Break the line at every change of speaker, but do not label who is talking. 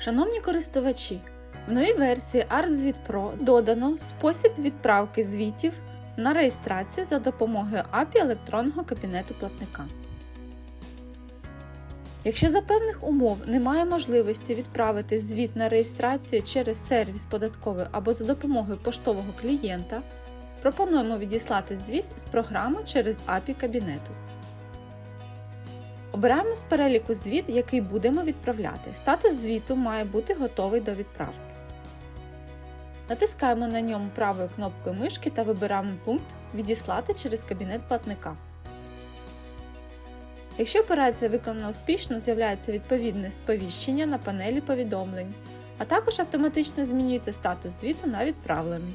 Шановні користувачі, в новій версії ArtZvit Pro додано спосіб відправки звітів на реєстрацію за допомогою API електронного кабінету платника. Якщо за певних умов немає можливості відправити звіт на реєстрацію через сервіс податковий або за допомогою поштового клієнта, пропонуємо відіслати звіт з програми через API кабінету. Обираємо з переліку звіт, який будемо відправляти. Статус звіту має бути готовий до відправки. Натискаємо на ньому правою кнопкою мишки та вибираємо пункт Відіслати через кабінет платника. Якщо операція виконана успішно, з'являється відповідне сповіщення на панелі повідомлень, а також автоматично змінюється статус звіту на відправлений.